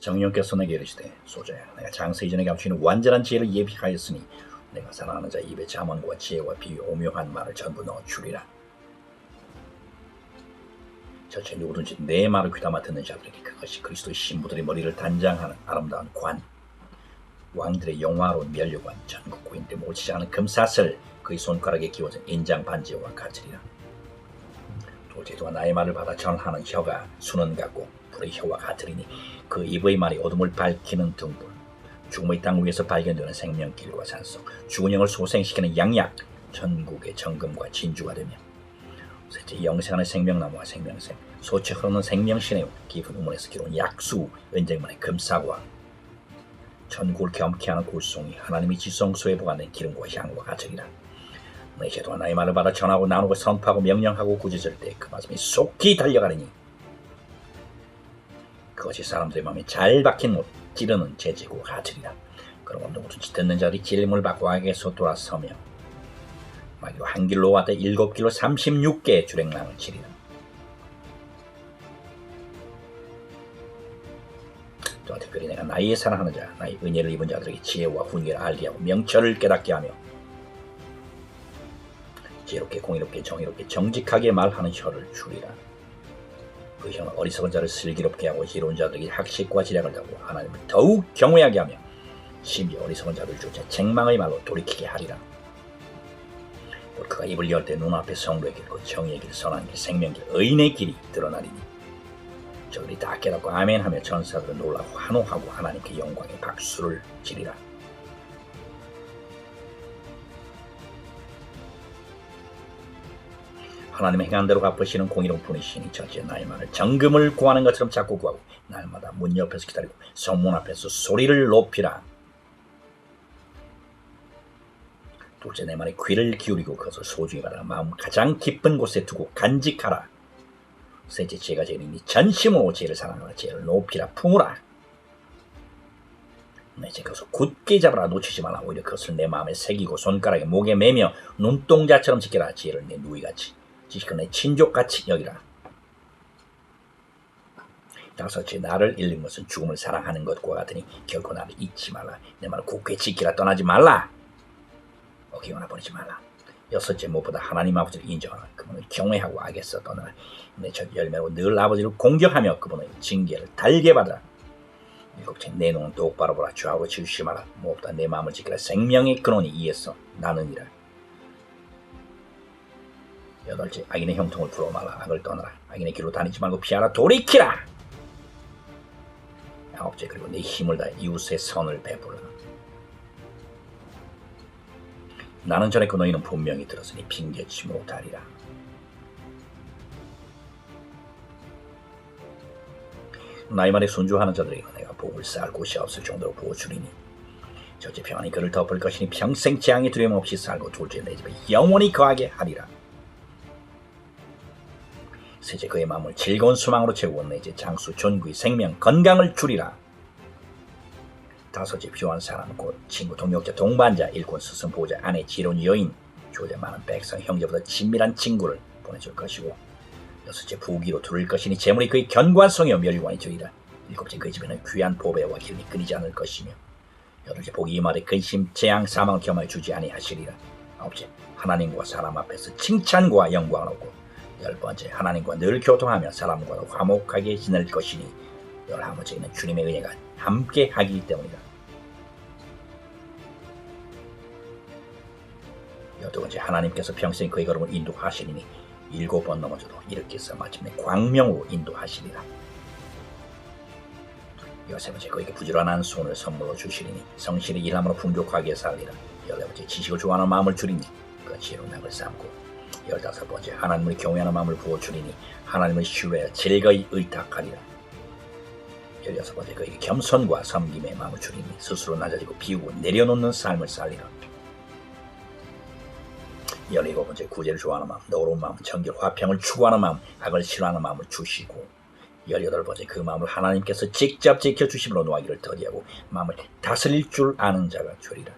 정령께서 내게 이르시되 소자야 내가 장세 이전에 감추는 완전한 지혜를 예비하였으니 내가 사랑하는 자 입에 잠언과 지혜와 비유 오묘한 말을 전부 넣어 주리라. 저체 누구든지 내 말을 귀담아 듣는 자들에게 그것이 그리스도의 신부들의 머리를 단장하는 아름다운 관 왕들의 영화로운 면류관 전국 고인들 못치지 않은 금사슬 그의 손가락에 끼워진 인장 반지와 같으리라. 돌제도가 나의 말을 받아 전하는 혀가 수는 같고 혀와 같으리니 그 입의 말이 어둠을 밝히는 등불 죽음의 땅 위에서 발견되는 생명길과 산속 죽은 영을 소생시키는 양약 전국의 정금과 진주가 되며 셋째 영생하는 생명나무와 생명샘 소치 흐르는 생명신의 깊은 우문에서 기로운 약수 은쟁문의 금사과. 전국을 겸케 하는 굴송이 하나님의 지성소에 보관된 기름과 향과 같으리라. 내 제도와 나의 말을 받아 전하고 나누고 선포하고 명령하고 구제절 때그 말씀이 속히 달려가리니 그것이 사람들의 마음에 잘 박힌 못 찌르는 재지고 같으리라 그러므로 누구든지 듣는 자들이 질문을 받고 악에서 돌아서며 마귀로 한 길로 와대 일곱 길로 36개의 주랭랑을 치리라. 또한 특별히 내가 나의 사랑하는 자 나의 은혜를 입은 자들에게 지혜와 훈계를 알게 하고 명철을 깨닫게 하며 지혜롭게 공의롭게 정의롭게 정직하게 말하는 혀를 주리라 그 혀는 어리석은 자를 슬기롭게 하고 지혜로운 자들에게 학식과 지략을 다고 하나님을 더욱 경외하게 하며 심지어 어리석은 주자 책망의 말로 돌이키게 하리라. 곧 그가 입을 열 때 눈앞에 성도의 길, 곧 정의의 길, 선한 길, 생명길, 의인의 길이 드러나리니 저들이 다 깨닫고 아멘하며 전사들은 놀라고 환호하고 하나님께 영광의 박수를 지리라 하나님의 행한 대로 갚으시는 공의로운 분이시니 첫째 나의 말을 정금을 구하는 것처럼 자꾸 구하고 날마다 문 옆에서 기다리고 성문 앞에서 소리를 높이라. 둘째 내 말에 귀를 기울이고 그것을 소중히 받아 마음 가장 깊은 곳에 두고 간직하라. 셋째 죄가 죄인이니 전심으로 죄를 사랑하라. 죄를 높이라 품으라. 넷째 그것을 굳게 잡아라 놓치지 말라. 오히려 그것을 내 마음에 새기고 손가락에 목에 매며 눈동자처럼 지켜라. 죄를 내 누이같이 지식은 내 친족같이 여기라. 다섯째 나를 잃는 것은 죽음을 사랑하는 것과 같으니 결코 나를 잊지 말라. 내 말을 굳게 지키라. 떠나지 말라. 어기거나 버리지 말라. 여섯째 무엇보다 하나님 아버지를 인정하라. 그분을 경외하고 악에서 떠나라. 내첫 열매로 늘 아버지를 공격하며 그분의 징계를 달게 받으라. 일곱째 내 눈은 똑바로 보라. 좌우로 치우치지 마라. 무엇보다 내 마음을 지키라. 생명의 근원이 이에서 나는이라 여덟째 악인의 형통을 풀어 말라 악을 떠나라. 악인의 길로 다니지 말고 피하라. 돌이키라! 아홉째 그리고 내 힘을 다해 이웃의 선을 베풀라. 나는 전에 그 너희는 분명히 들었으니 핑계치 못하리라. 나의 말에 순주하는 자들에게 내가 복을 쌓을 곳이 없을 정도로 부어주리니 첫째 평안이 그를 덮을 것이니 평생 재앙의 두려움 없이 살고 둘째 내 집에 영원히 거하게 하리라 셋째 그의 마음을 즐거운 수망으로 채우고 내제 장수 존귀 생명 건강을 주리라. 다섯째 필요한 사람 곧 친구 동역자 동반자 일꾼 스승 보호자 아내 지론 여인 조자 많은 백성 형제보다 친밀한 친구를 보내줄 것이고 여섯째 부귀로 두를 것이니 재물이 그의 견고한 성이요 멸관이 되리라. 일곱째 그의 집에는 귀한 보배와 기운이 끊이지 않을 것이며 여덟째 복이 이 말에 근심 재앙 사망을 겸하여 주지 아니하시리라. 아홉째 하나님과 사람 앞에서 칭찬과 영광을 얻고 열 번째 하나님과 늘 교통하며 사람과 화목하게 지낼 것이니 열하번째는 주님의 은혜가 함께 하기 때문이다. 여덟 번째 하나님께서 평생 그의 걸음을 인도하시리니 일곱 번 넘어져도 일으켜서 마침내 광명으로 인도하시리라. 여세 번째 그에게 부지런한 손을 선물로 주시리니 성실히 일함으로 풍족하게 살리라. 열네 번째 지식을 좋아하는 마음을 주리니 그 지혜로 낙을 삼고 열다섯 번째 하나님을 경외하는 마음을 부어주리니 하나님을 신뢰하여 즐거이 의탁하리라. 열여섯 번째 그에게 겸손과 섬김의 마음을 주리니 스스로 낮아지고 비우고 내려놓는 삶을 살리라. 열일곱 번째 구제를 좋아하는 마음, 너로운 마음, 정결, 화평을 추구하는 마음, 악을 싫어하는 마음을 주시고 열여덟 번째 그 마음을 하나님께서 직접 지켜주심으로 노하기를 더디하고 마음을 다스릴 줄 아는 자가 주리라.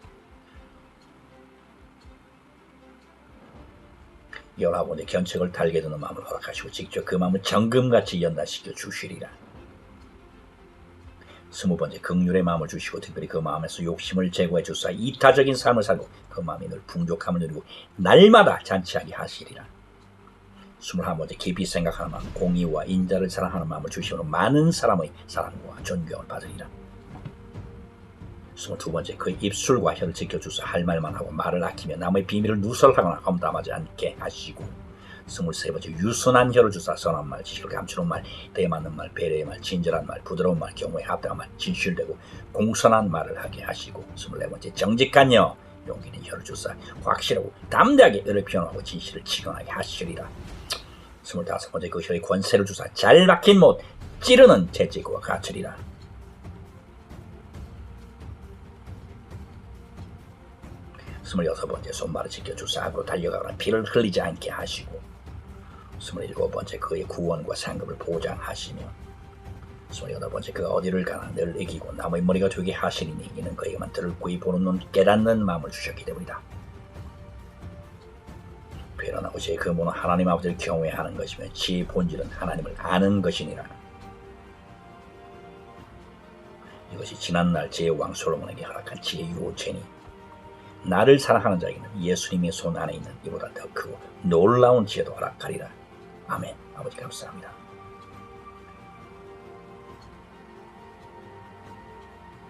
번째 견책을 달게 두는 마음을 허락하시고 직접 그 마음을 정금같이 연단시켜 주시리라. 스무 번째 극률의 마음을 주시고 특별히 그 마음에서 욕심을 제거해 주사 이타적인 삶을 살고 그 마음이 늘 풍족함을 누리고 날마다 잔치하게 하시리라. 스물한 번째 깊이 생각하는 마음, 공의와 인자를 사랑하는 마음을 주시므로 많은 사람의 사랑과 존경을 받으리라. 스물두 번째 그 입술과 혀를 지켜주사 할 말만 하고 말을 아끼며 남의 비밀을 누설하거나 험담하지 않게 하시고 스물세 번째 유순한 혀를 주사 선한 말, 지식을 감추는 말, 대맞는 말, 배려의 말, 친절한 말, 부드러운 말, 경우에 합당한 말, 진실되고 공선한 말을 하게 하시고 스물네 번째 정직한 혀, 용기는 혀를 주사 확실하고 담대하게 의를 표현하고 진실을 치근하게 하시리라. 스물다섯 번째 그 혀의 권세를 주사 잘 박힌 못 찌르는 재직과 갖추리라. 스물여섯 번째 손발을 지켜주사 앞으로 달려가거나 피를 흘리지 않게 하시고 스물일곱 번째 그의 구원과 상급을 보장하시며 스물여덟 번째 그가 어디를 가나 늘 이기고 남의 머리가 되게 하시리니 이는 그에게만 들을 구이 보는 눈 깨닫는 마음을 주셨기 때문이다. 표현하고 제 근본은 하나님 아버지를 경외하는 것이며 지의 본질은 하나님을 아는 것이니라. 이것이 지난날 제 왕 솔로몬에게 허락한 지의 요체니 나를 사랑하는 자에게는 예수님의 손 안에 있는 이보다 더 크고 놀라운 지혜도 허락하리라. 아멘. 아버지 감사합니다.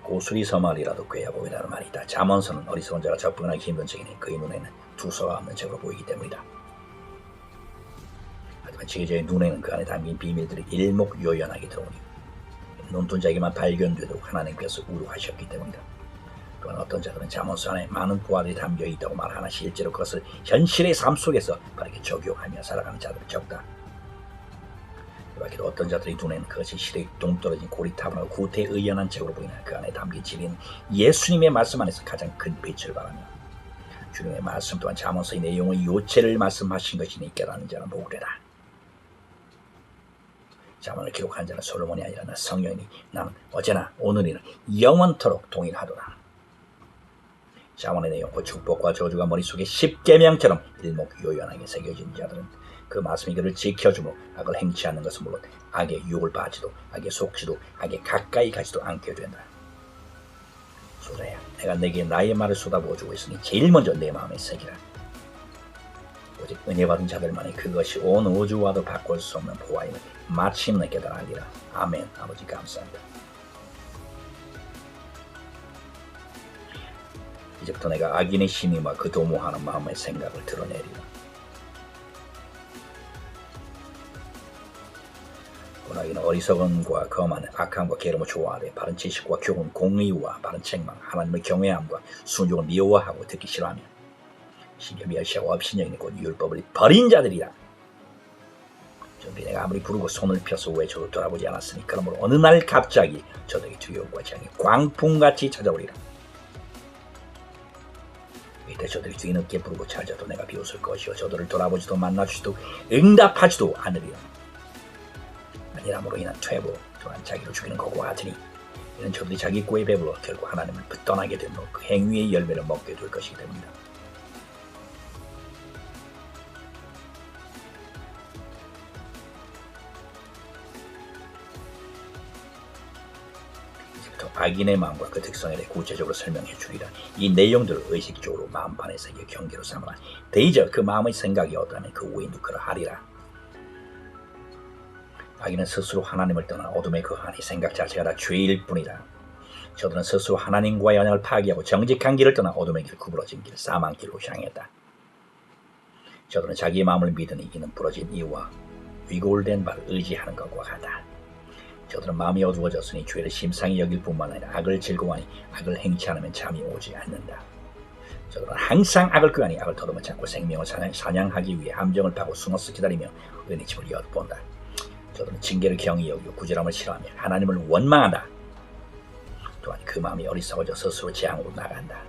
고수리 서말이라도 꾀야 보이라는 말이 있다. 잠언서는 어리석은 자가 접근하기 힘든 책이니 그의 눈에는 두서가 없는 책으로 보이기 때문이다. 하지만 제자의 눈에는 그 안에 담긴 비밀들이 일목요연하게 들어오니 눈뜬 자에게만 발견되도록 하나님께서 우루하셨기 때문이다. 또한 어떤 자들은 잠언서 안에 많은 부활이 담겨 있다고 말하나 실제로 그것을 현실의 삶 속에서 바르게 적용하며 살아가는 자들이 적다. 이밖에도 어떤 자들의 눈에는 그것이 시대에 동떨어진 고리타분하고 구태의연한 책으로 보이나 그 안에 담긴 진리는 예수님의 말씀 안에서 가장 큰 빛을 발하며 주님의 말씀 또한 잠언서의 내용의 요체를 말씀하신 것이니 깨닫는 자는 복되다. 잠언을 기록한 자는 솔로몬이 아니라 나 성령이니 나는 어제나 오늘이나 영원토록 동일하도다. 자원의 내용과 축복과 저주가 머릿속에 십계명처럼 일목요연하게 새겨진 자들은 그 말씀이 그를 지켜주므로 악을 행치 않는 것은 물론 악의 유혹을 받지도 악에 속지도 악에 가까이 가지도 않게 된다. 소자야 내가 내게 나의 말을 쏟아부어 주고 있으니 제일 먼저 내 마음에 새기라. 오직 은혜 받은 자들만이 그것이 온 우주와도 바꿀 수 없는 보아임을 마침내 깨달으리라. 아멘. 아버지 감사합니다. 이제부터 내가 악인의 심임과 그 도모하는 마음의 생각을 드러내리라. 고나기는 어리석음과 거만 악함과 게으름을 좋아하되 바른 지식과 교훈, 공의와 바른 책망, 하나님의 경외함과 순종을 미워하고 듣기 싫어하며 심지어 멸시하고 업신여기는 곧 율법을 버린 자들이라. 저들이 내가 아무리 부르고 손을 펴서 외쳐도 돌아보지 않았으니 그러므로 어느 날 갑자기 저들이 두려움과 재앙이 광풍같이 찾아오리라. 이때 저들이 뒤늦게 부르고 찾아도 내가 비웃을 것이요. 저들을 돌아보지도 만나주지도 응답하지도 않으리라 아니라므로 인한 퇴보 또한 자기를 죽이는 것과 같으니 이는 저들이 자기 꼬에 배불러 결국 하나님을 떠나게 되므로 그 행위의 열매를 먹게 될 것이기 때문이다 악인의 마음과 그 특성에 대해 구체적으로 설명해 주리라. 이 내용들을 의식적으로 마음판에 새겨 경계로 삼아라. 대의적 그 마음의 생각이 어떠하면 그 우인도 그러하리라. 악인은 스스로 하나님을 떠나 어둠에 거하니 생각 자체가 다 죄일 뿐이다. 저들은 스스로 하나님과의 언약을 파기하고 정직한 길을 떠나 어둠의 길, 구부러진 길, 사망 길로 향했다. 저들은 자기의 마음을 믿으니 이는 부러진 이유와 위골된 바를 의지하는 것과 같다. 저들은 마음이 어두워졌으니 죄를 심상히 여길 뿐만 아니라 악을 즐거워하니 악을 행치 않으면 잠이 오지 않는다. 저들은 항상 악을 꾀하니 악을 더듬어 찾고 생명을 사냥, 하기 위해 함정을 파고 숨어서 기다리며 은혜 집을 엿본다. 저들은 징계를 경히 여기고 구절함을 싫어하며 하나님을 원망한다. 또한 그 마음이 어리석어져 스스로 재앙으로 나간다.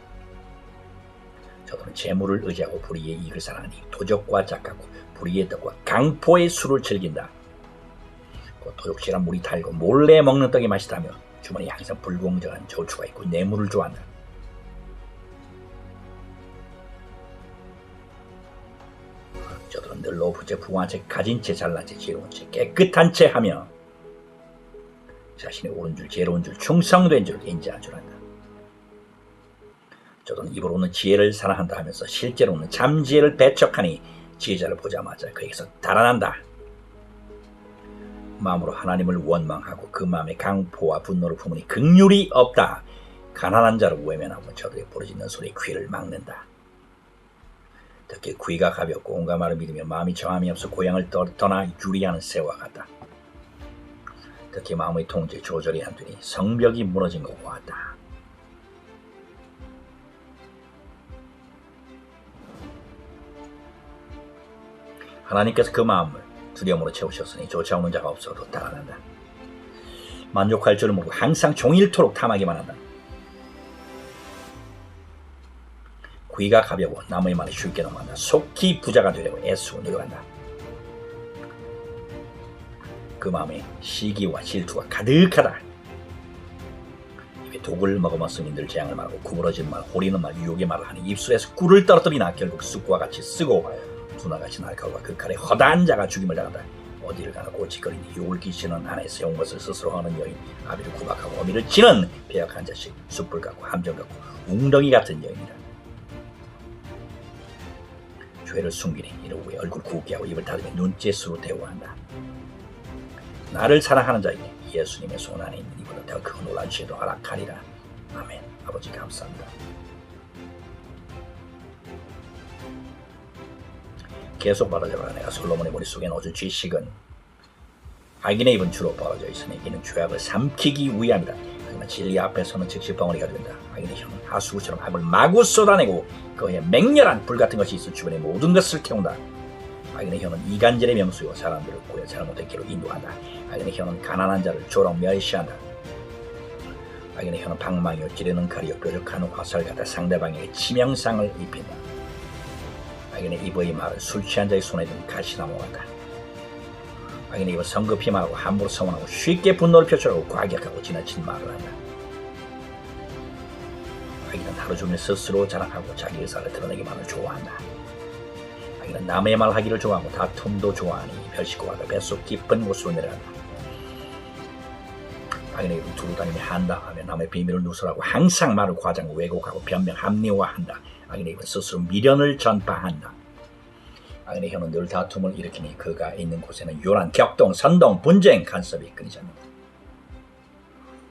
저들은 재물을 의지하고 불의의 이익을 사랑하니 도적과 작하고 불의의 떡과 강포의 술을 즐긴다. 도둑질한 물이 달고 몰래 먹는 떡이 맛있다며 주머니에 항상 불공정한 저추가 있고 뇌물을 좋아한다. 저들은 늘 높은 채 부한 채 가진 채 잘난 채 지혜로운 채 깨끗한 채 하며 자신의 옳은 줄 지혜로운 줄 충성된 줄 인지한 줄 안다. 저는 입으로는 지혜를 사랑한다 하면서 실제로는 참 지혜를 배척하니 지혜자를 보자마자 그에게서 달아난다. 마음으로 하나님을 원망하고 그 마음에 강포와 분노를 품으니 극률이 없다. 가난한 자를 외면하고 저들의 부르짖는 소리에 귀를 막는다. 특히 귀가 가볍고 온갖 말을 믿으며 마음이 정함이 없어 고향을 떠- 떠나 유리하는 새와 같다. 특히 마음의 통제 조절이 안 되니 성벽이 무너진 것과 같다. 하나님께서 그 마음을 두려움으로 채우셨으니 쫓아오는 자가 없어도 달아난다. 만족할 줄을 모르고 항상 종일토록 탐하기만 한다. 귀가 가벼워 남의 말에 쉽게 넘어간다. 속히 부자가 되려고 애쓰고 노력한다. 그 마음에 시기와 질투가 가득하다. 입에 독을 먹어먹으니 늘 재앙을 말하고 구부러진 말, 호리는 말, 유혹의 말을 하니 입술에서 꿀을 떨어뜨리나 결국 쑥과 같이 쓰고 두나같이 날카로워 그 칼에 허다한 자가 죽임을 당한다. 어디를 가나 고치거리니 욕을 끼치는 아내 세운 것을 스스로 하는 여인 아비를 구박하고 어미를 치는 배역한 자식 숯불 같고 함정 같고 웅덩이 같은 여인이다. 죄를 숨기니 후에 얼굴 굽게 하고 입을 닫으며 눈짓으로 대우한다. 나를 사랑하는 자에게 예수님의 손 안에 있는 이보다 더 큰 놀란 죄도 허락하리라. 아멘. 아버지 감사합니다. 계속 벌어져가 내가 솔로몬의 머릿속에 넣어준 지식은 악인의 입은 주로 벌어져 있으니 이는 죄악을 삼키기 위함이다. 하지만 진리 앞에서는 즉시 벙어리가 된다. 악인의 혀는 하수구처럼 악을 마구 쏟아내고 그의 맹렬한 불 같은 것이 있어 주변의 모든 것을 태운다. 악인의 혀는 이간질의 명수요 사람들을 고여 잘못된 길로 인도한다. 악인의 혀는 가난한 자를 조롱 멸시한다. 악인의 혀는 방망이요 찌르는 칼이요 뾰족한 화살 같아 상대방에게 치명상을 입힌다. 악인의 입의 말은 술 취한 자의 손에 든 가시나무 같다. 악인의 입은 성급히 말하고 함부로 성원하고 쉽게 분노를 표출하고 과격하고 지나친 말을 한다. 악인은 하루 종일 스스로 자랑하고 자기 의사를 드러내기만을 좋아한다. 악인은 남의 말 하기를 좋아하고 다툼도 좋아하니 별식고하다 뱃속 깊은 곳으로 내려간다. 악인의 입은 두루 다니며 한다 하며 남의 비밀을 누설하고 항상 말을 과장하고 왜곡하고 변명 합리화한다. 악인의 입은 스스로 미련을 전파한다. 악인의 혀는 늘 다툼을 일으키니 그가 있는 곳에는 요란, 격동, 선동, 분쟁, 간섭이 끊이지 않는다.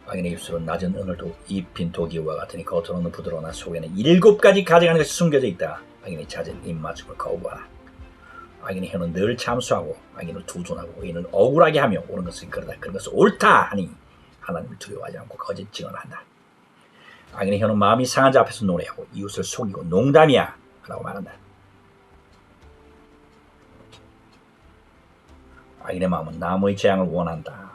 악인의 입술은 낮은 은을도 입힌 도기와 같으니 겉으로는 부드러우나 속에는 일곱 가지 가져가는 것이 숨겨져 있다. 악인의 잦은 입맞춤을 거부하라. 악인의 혀는 늘 참수하고 악인을 두둔하고 의인을 억울하게 하며 옳은 것을 그러다 그런 것을 옳다 하니 하나님을 두려워하지 않고 거짓 증언을 한다. 악인의 혀는 마음이 상한 자 앞에서 노래하고 이웃을 속이고 농담이야 라고 말한다. 악인의 마음은 남의 재앙을 원한다.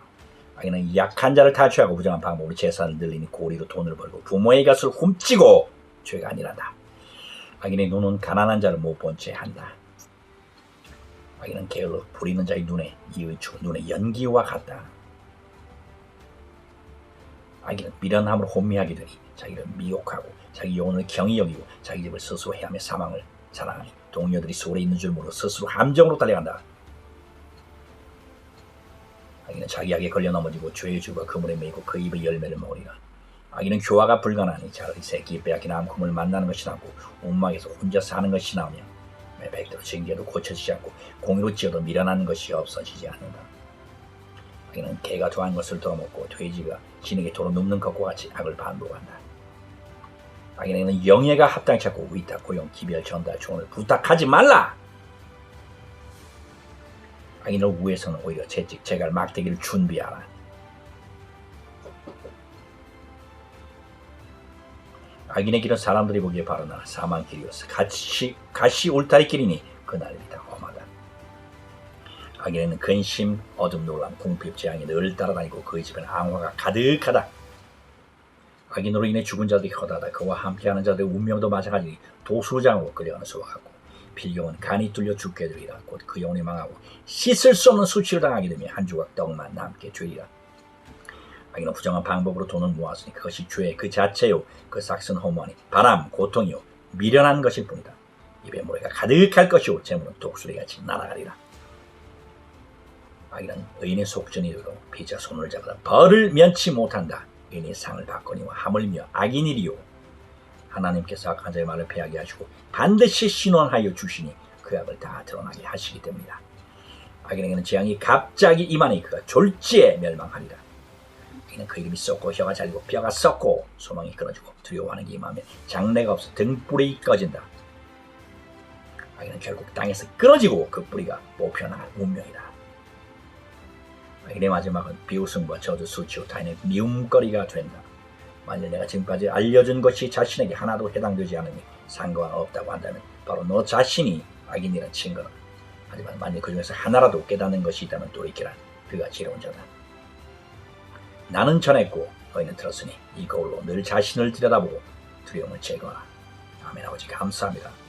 악인은 약한 자를 탈취하고 부정한 방법으로 재산을 늘리니 고리로 돈을 벌고 부모의 것을 훔치고 죄가 아니란다. 악인의 눈은 가난한 자를 못 본 채 한다. 악인은 게을러 부리는 자의 눈에 이의 주 눈의 연기와 같다. 악인은 미련함으로 혼미하게 되니 자기를 미혹하고 자기 영혼을 경히 여기고 자기 집을 스스로 해하며 사망을 자랑하니 동료들이 소리 있는 줄 모르고 스스로 함정으로 달려간다. 악인은 자기 악에 걸려 넘어지고 죄의 주가 그물에 매이고 그 입의 열매를 먹으리라. 악인은 교화가 불가능하니 자기 새끼 빼앗긴 암kum을 만나는 것이 나고 운막에서 혼자 사는 것이 나오며 매백대로 징계도 고쳐지지 않고 공의로 지어도 미련한 것이 없어지지 않는다. 악인은 개가 좋아한 것을 돌아먹고 돼지가 진에게 도로 눕는 것과 같이 악을 반복한다. 악인에게는 영예가 합당치 않고 위탁, 고용, 기별, 전달, 조언을 부탁하지 말라! 악인을 위해서는 오히려 채찍, 재갈, 막대기를 준비하라. 악인의 길은 사람들이 보기에 바르나 사망 길이어서 가시, 가시 울타리 길이니 그날이 다 험하다. 악인에는 근심, 어둠, 놀람, 궁핍, 재앙이 늘 따라다니고 그의 집에는 앙화가 가득하다. 악인으로 인해 죽은 자들이 허다다. 그와 함께하는 자들의 운명도 마찬가지니 도수장으로 끌려가는 수와 같고 필경은 간이 뚫려 죽게 되리라. 곧 그 영혼이 망하고 씻을 수 없는 수치를 당하게 되며 한 조각 떡만 남게 되리라. 악인은 부정한 방법으로 돈을 모았으니 그것이 죄의 그 자체요. 그 삭슨 허무하니 바람, 고통이요. 미련한 것일 뿐이다. 입에 모래가 가득할 것이요. 재물은 독수리같이 날아가리라. 악인은 의인의 속전이 되고 피자 손을 잡아 벌을 면치 못한다. 의인의 상을 받거니와 하물며 악인이리요. 하나님께서 악한 자의 말을 패하게 하시고 반드시 신원하여 주시니 그 악을 다 드러나게 하시기 때문이다. 악인에게는 재앙이 갑자기 임하니 그가 졸지에 멸망하리라. 악인은 그 이름이 썩고 혀가 잘리고 뼈가 썩고 소망이 끊어지고 두려워하는 게 임하면 장래가 없어 등불이 꺼진다. 악인은 결국 땅에서 끊어지고 그 뿌리가 뽑혀나갈 운명이다. 악인의 마지막은 비웃음과 저주 수치로 타인의 미움거리가 된다. 만일 내가 지금까지 알려준 것이 자신에게 하나도 해당되지 않으니 상관 없다고 한다면 바로 너 자신이 악인이란 증거다. 하지만 만일 그 중에서 하나라도 깨닫는 것이 있다면 돌이키라. 그가 지혜로운 자다. 나는 전했고 너희는 들었으니 이 거울로 늘 자신을 들여다보고 두려움을 제거하라. 아멘 아버지 감사합니다.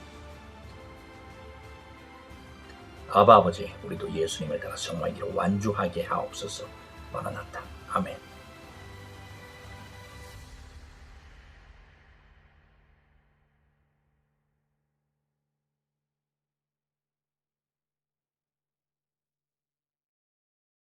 아바 아버지 우리도 예수님을 따라 성화기로 완주하게 하옵소서. 마라나타. 아멘.